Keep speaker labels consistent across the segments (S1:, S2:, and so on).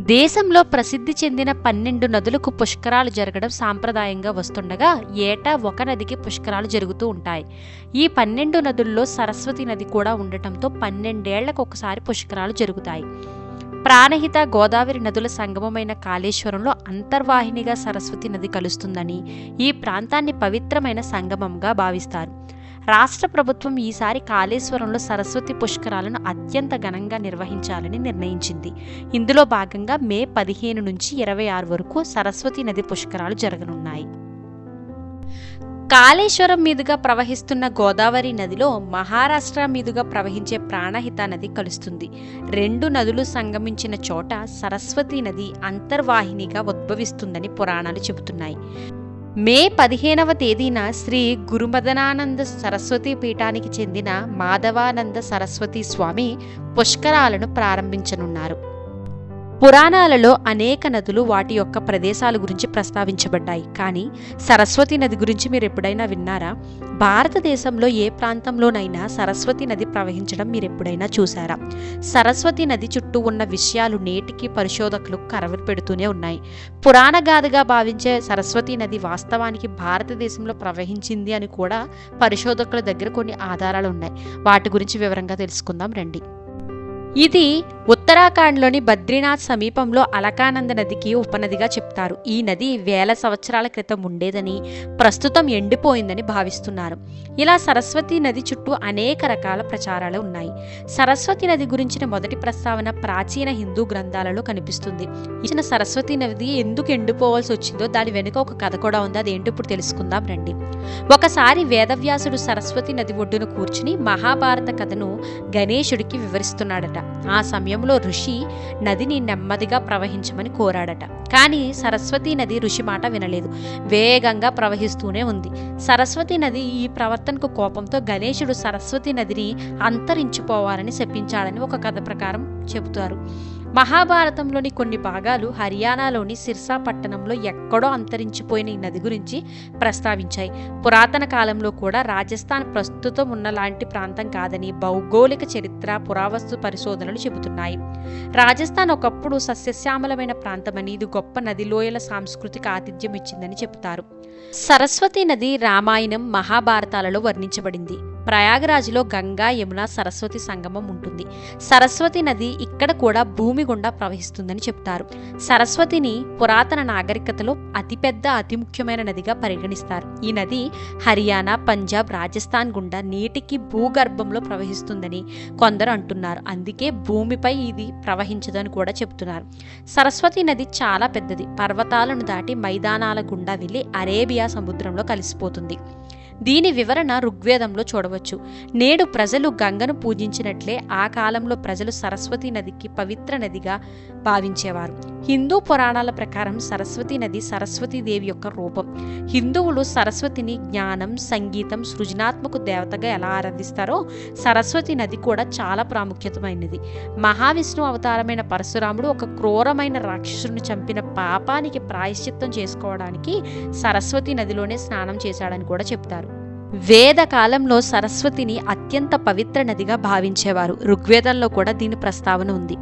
S1: దేశంలో ప్రసిద్ధి చెందిన పన్నెండు నదులకు పుష్కరాలు జరగడం సాంప్రదాయంగా వస్తుండగా ఏటా ఒక నదికి పుష్కరాలు జరుగుతూ ఉంటాయి. ఈ పన్నెండు నదుల్లో సరస్వతి నది కూడా ఉండటంతో పన్నెండేళ్ళకు ఒకసారి పుష్కరాలు జరుగుతాయి. ప్రాణహిత గోదావరి నదుల సంగమమైన కాళేశ్వరంలో అంతర్వాహినిగా సరస్వతి నది కలుస్తుందని ఈ ప్రాంతాన్ని పవిత్రమైన సంగమంగా భావిస్తారు. రాష్ట్ర ప్రభుత్వం ఈసారి కాళేశ్వరంలో సరస్వతి పుష్కరాలను అత్యంత ఘనంగా నిర్వహించాలని నిర్ణయించింది. ఇందులో భాగంగా మే పదిహేను నుంచి ఇరవై ఆరు వరకు సరస్వతి నది పుష్కరాలు జరగనున్నాయి. కాళేశ్వరం మీదుగా ప్రవహిస్తున్న గోదావరి నదిలో మహారాష్ట్ర మీదుగా ప్రవహించే ప్రాణహిత నది కలుస్తుంది. రెండు నదులు సంగమించిన చోట సరస్వతి నది అంతర్వాహినిగా ఉద్భవిస్తుందని పురాణాలు చెబుతున్నాయి. మే పదిహేనవ తేదీన శ్రీ గురుమదనానంద సరస్వతి పీఠానికి చెందిన మాధవానంద సరస్వతి స్వామి పుష్కరాలను ప్రారంభించనున్నారు. పురాణాలలో అనేక నదులు వాటి యొక్క ప్రదేశాల గురించి ప్రస్తావించబడ్డాయి. కానీ సరస్వతి నది గురించి మీరు ఎప్పుడైనా విన్నారా? భారతదేశంలో ఏ ప్రాంతంలోనైనా సరస్వతి నది ప్రవహించడం మీరు ఎప్పుడైనా చూసారా సరస్వతి నది చుట్టూ ఉన్న విషయాలు నేటికి పరిశోధకులు కరవలు పెడుతూనే ఉన్నాయి. పురాణ గాథగా భావించే సరస్వతి నది వాస్తవానికి భారతదేశంలో ప్రవహించింది అని కూడా పరిశోధకుల దగ్గర కొన్ని ఆధారాలు ఉన్నాయి. వాటి గురించి వివరంగా తెలుసుకుందాం రండి. ఇది ఉత్తరాఖండ్లోని బద్రీనాథ్ సమీపంలో అలకానంద నదికి ఉపనదిగా చెప్తారు. ఈ నది వేల సంవత్సరాల క్రితం ఉండేదని ప్రస్తుతం ఎండిపోయిందని భావిస్తున్నారు. ఇలా సరస్వతి నది చుట్టూ అనేక రకాల ప్రచారాలు ఉన్నాయి. సరస్వతి నది గురించిన మొదటి ప్రస్తావన ప్రాచీన హిందూ గ్రంథాలలో కనిపిస్తుంది. ఇచ్చిన సరస్వతి నది ఎందుకు ఎండిపోవాల్సి వచ్చిందో దాని వెనుక ఒక కథ కూడా ఉంది. అదేంటి ఇప్పుడు తెలుసుకుందాం రండి. ఒకసారి వేదవ్యాసుడు సరస్వతి నది ఒడ్డున కూర్చుని మహాభారత కథను గణేశుడికి వివరిస్తున్నాడట. ఆ సమయంలో ఋషి నదిని నెమ్మదిగా ప్రవహించమని కోరాడట. కానీ సరస్వతి నది ఋషి మాట వినలేదు. వేగంగా ప్రవహిస్తూనే ఉంది. సరస్వతి నది ఈ ప్రవర్తనకు కోపంతో గణేశుడు సరస్వతి నదిని అంతరించిపోవాలని శపించాడని ఒక కథ ప్రకారం చెబుతారు. మహాభారతంలోని కొన్ని భాగాలు హర్యానాలోని సిర్సా పట్టణంలో ఎక్కడో అంతరించిపోయిన ఈ నది గురించి ప్రస్తావించాయి. పురాతన కాలంలో కూడా రాజస్థాన్ ప్రస్తుతం ఉన్న లాంటి ప్రాంతం కాదని భౌగోళిక చరిత్ర పురావస్తు పరిశోధనలు చెబుతున్నాయి. రాజస్థాన్ ఒకప్పుడు సస్యశ్యామలమైన ప్రాంతమని ఇది గొప్ప నదిలోయల సాంస్కృతిక ఆతిథ్యం ఇచ్చిందని చెబుతారు. సరస్వతి నది రామాయణం మహాభారతాలలో వర్ణించబడింది. ప్రయాగరాజ్లో గంగా యమున సరస్వతి సంగమం ఉంటుంది. సరస్వతి నది ఇక్కడ కూడా భూమి గుండా ప్రవహిస్తుందని చెప్తారు. సరస్వతిని పురాతన నాగరికతలో అతిపెద్ద అతి ముఖ్యమైన నదిగా పరిగణిస్తారు. ఈ నది హర్యానా పంజాబ్ రాజస్థాన్ గుండా నీటికి భూగర్భంలో ప్రవహిస్తుందని కొందరు అంటున్నారు. అందుకే భూమిపై ఇది ప్రవహించదని కూడా చెప్తున్నారు. సరస్వతి నది చాలా పెద్దది. పర్వతాలను దాటి మైదానాల గుండా వెళ్ళి అరేబియా సముద్రంలో కలిసిపోతుంది. దీని వివరణ ఋగ్వేదంలో చూడవచ్చు. నేడు ప్రజలు గంగను పూజించినట్లే ఆ కాలంలో ప్రజలు సరస్వతి నదికి పవిత్ర నదిగా భావించేవారు. హిందూ పురాణాల ప్రకారం సరస్వతి నది సరస్వతీదేవి యొక్క రూపం. హిందువులు సరస్వతిని జ్ఞానం సంగీతం సృజనాత్మక దేవతగా ఎలా ఆరాధిస్తారో సరస్వతి నది కూడా చాలా ప్రాముఖ్యతమైనది. మహావిష్ణు అవతారమైన పరశురాముడు ఒక క్రూరమైన రాక్షసుని చంపిన పాపానికి ప్రాయశ్చిత్తం చేసుకోవడానికి సరస్వతి నదిలోనే స్నానం చేశాడని కూడా చెప్తారు. వేద కాలంలో సరస్వతిని అత్యంత పవిత్ర నదిగా భావించేవారు. ఋగ్వేదంలో కూడా దీని ప్రస్తావన ఉంది.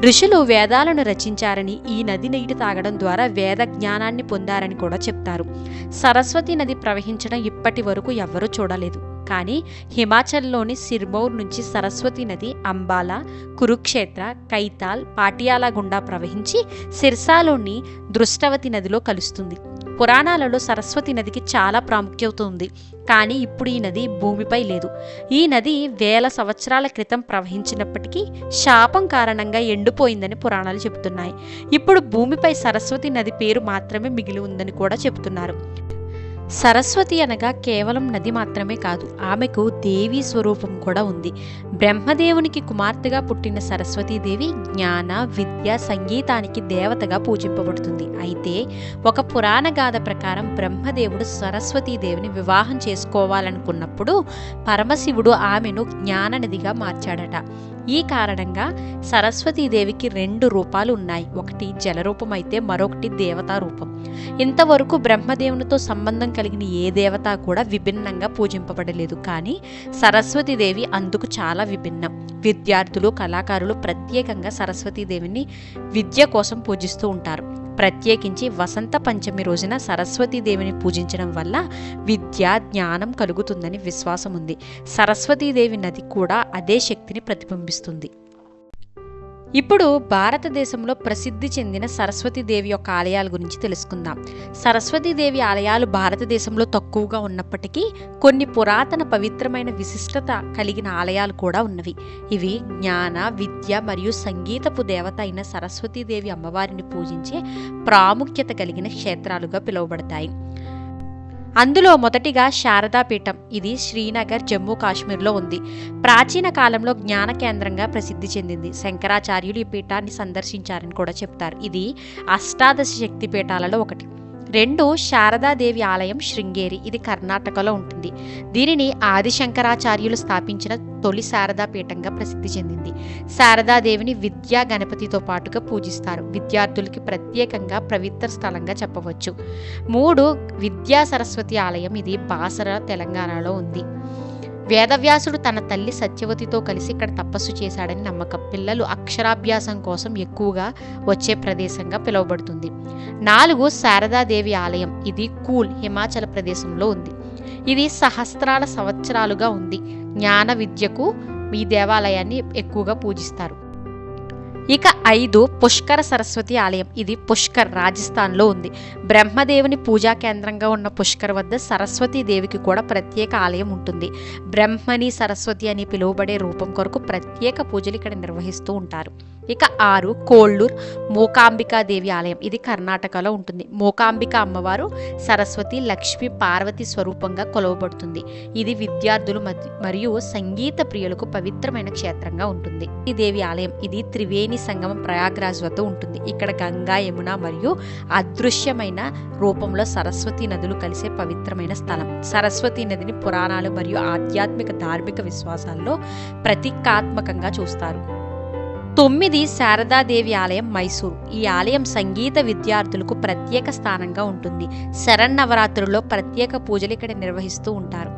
S1: ఋషులు వేదాలను రచించారని ఈ నది నీటి తాగడం ద్వారా వేద జ్ఞానాన్ని పొందారని కూడా చెప్తారు. సరస్వతి నది ప్రవహించడం ఇప్పటి వరకు ఎవ్వరూ చూడలేదు. కానీ హిమాచల్లోని సిర్మౌర్ నుంచి సరస్వతి నది అంబాలా కురుక్షేత్ర కైతాల్ పాటియాలా గుండా ప్రవహించి సిర్సాలోని దృష్టవతి నదిలో కలుస్తుంది. పురాణాలలో సరస్వతి నదికి చాలా ప్రాముఖ్యత ఉంది కానీ ఇప్పుడు ఈ నది భూమిపై లేదు. ఈ నది వేల సంవత్సరాల క్రితం ప్రవహించినప్పటికీ శాపం కారణంగా ఎండిపోయిందని పురాణాలు చెబుతున్నాయి. ఇప్పుడు భూమిపై సరస్వతి నది పేరు మాత్రమే మిగిలి ఉందని కూడా చెబుతున్నారు. సరస్వతి అనగా కేవలం నది మాత్రమే కాదు ఆమెకు దేవీ స్వరూపం కూడా ఉంది. బ్రహ్మదేవునికి కుమార్తెగా పుట్టిన సరస్వతీదేవి జ్ఞాన విద్య సంగీతానికి దేవతగా పూజింపబడుతుంది. అయితే ఒక పురాణ గాథ ప్రకారం బ్రహ్మదేవుడు సరస్వతీదేవిని వివాహం చేసుకోవాలనుకున్నప్పుడు పరమశివుడు ఆమెను జ్ఞాననదిగా మార్చాడట. ఈ కారణంగా సరస్వతీదేవికి రెండు రూపాలు ఉన్నాయి. ఒకటి జలరూపం అయితే మరొకటి దేవతా రూపం. ఇంతవరకు బ్రహ్మదేవునితో సంబంధం కలిగిన ఏ దేవత కూడా విభిన్నంగా పూజింపబడలేదు. కానీ సరస్వతీదేవి అందుకు చాలా విభిన్నం. విద్యార్థులు కళాకారులు ప్రత్యేకంగా సరస్వతీదేవిని విద్య కోసం పూజిస్తూ ఉంటారు. ప్రత్యేకించి వసంత పంచమి రోజున సరస్వతీదేవిని పూజించడం వల్ల విద్య జ్ఞానం కలుగుతుందని విశ్వాసం ఉంది సరస్వతీదేవి నది కూడా అదే శక్తిని ప్రతిబింబిస్తుంది. ఇప్పుడు భారతదేశంలో ప్రసిద్ధి చెందిన సరస్వతీదేవి యొక్క ఆలయాల గురించి తెలుసుకుందాం. సరస్వతీదేవి ఆలయాలు భారతదేశంలో తక్కువగా ఉన్నప్పటికీ కొన్ని పురాతన పవిత్రమైన విశిష్టత కలిగిన ఆలయాలు కూడా ఉన్నవి. ఇవి జ్ఞాన విద్య మరియు సంగీతపు దేవత అయిన సరస్వతీదేవి అమ్మవారిని పూజించే ప్రాముఖ్యత కలిగిన క్షేత్రాలుగా పిలువబడతాయి. అందులో మొదటిగా శారదాపీఠం ఇది శ్రీనగర్ జమ్మూ కాశ్మీర్లో ఉంది. ప్రాచీన కాలంలో జ్ఞాన కేంద్రంగా ప్రసిద్ధి చెందింది. శంకరాచార్యులు ఈ పీఠాన్ని సందర్శించారని కూడా చెప్తారు. ఇది అష్టాదశ శక్తి పీఠాలలో ఒకటి. రెండు శారదాదేవి ఆలయం శృంగేరి. ఇది కర్ణాటకలో ఉంటుంది. దీనిని ఆదిశంకరాచార్యులు స్థాపించిన తొలి శారదా పీఠంగా ప్రసిద్ధి చెందింది. శారదాదేవిని విద్యా గణపతితో పాటుగా పూజిస్తారు. విద్యార్థులకి ప్రత్యేకంగా పవిత్ర స్థలంగా చెప్పవచ్చు. మూడు విద్యా సరస్వతి ఆలయం ఇది బాసర తెలంగాణలో ఉంది. వేదవ్యాసుడు తన తల్లి సత్యవతితో కలిసి ఇక్కడ తపస్సు చేశాడని నమ్మకం. పిల్లలు అక్షరాభ్యాసం కోసం ఎక్కువగా వచ్చే ప్రదేశంగా పిలువబడుతుంది. నాలుగు శారదాదేవి ఆలయం. ఇది కూల్ హిమాచల్ ప్రదేశంలో ఉంది. ఇది సహస్రాల సంవత్సరాలుగా ఉంది. జ్ఞాన విద్యకు ఈ దేవాలయాన్ని ఎక్కువగా పూజిస్తారు. ఇక ఐదు పుష్కర సరస్వతి ఆలయం. ఇది పుష్కర్ రాజస్థాన్లో ఉంది. బ్రహ్మదేవుని పూజా కేంద్రంగా ఉన్న పుష్కర్ వద్ద సరస్వతీ దేవికి కూడా ప్రత్యేక ఆలయం ఉంటుంది. బ్రహ్మని సరస్వతి అని పిలువబడే రూపం కొరకు ప్రత్యేక పూజలు ఇక్కడ నిర్వహిస్తూ ఉంటారు. ఇక ఆరు కోళ్ళూర్ మూకాంబికా దేవి ఆలయం. ఇది కర్ణాటకలో ఉంటుంది. మూకాంబిక అమ్మవారు సరస్వతి లక్ష్మి పార్వతి స్వరూపంగా కొలవబడుతుంది. ఇది విద్యార్థులు మరియు సంగీత ప్రియులకు పవిత్రమైన క్షేత్రంగా ఉంటుంది. ఈ దేవి ఆలయం ఇది త్రివేణి సంగమం ప్రయాగ్రాజ్ వద్ద ఉంటుంది. ఇక్కడ గంగా యమున మరియు అదృశ్యమైన రూపంలో సరస్వతి నదులు కలిసే పవిత్రమైన స్థలం. సరస్వతి నదిని పురాణాలు మరియు ఆధ్యాత్మిక ధార్మిక విశ్వాసాల్లో ప్రతీకాత్మకంగా చూస్తారు. తొమ్మిది శారదాదేవి ఆలయం మైసూరు. ఈ ఆలయం సంగీత విద్యార్థులకు ప్రత్యేక స్థానంగా ఉంటుంది. శరన్నవరాత్రుల్లో ప్రత్యేక పూజలు ఇక్కడ నిర్వహిస్తూ ఉంటారు.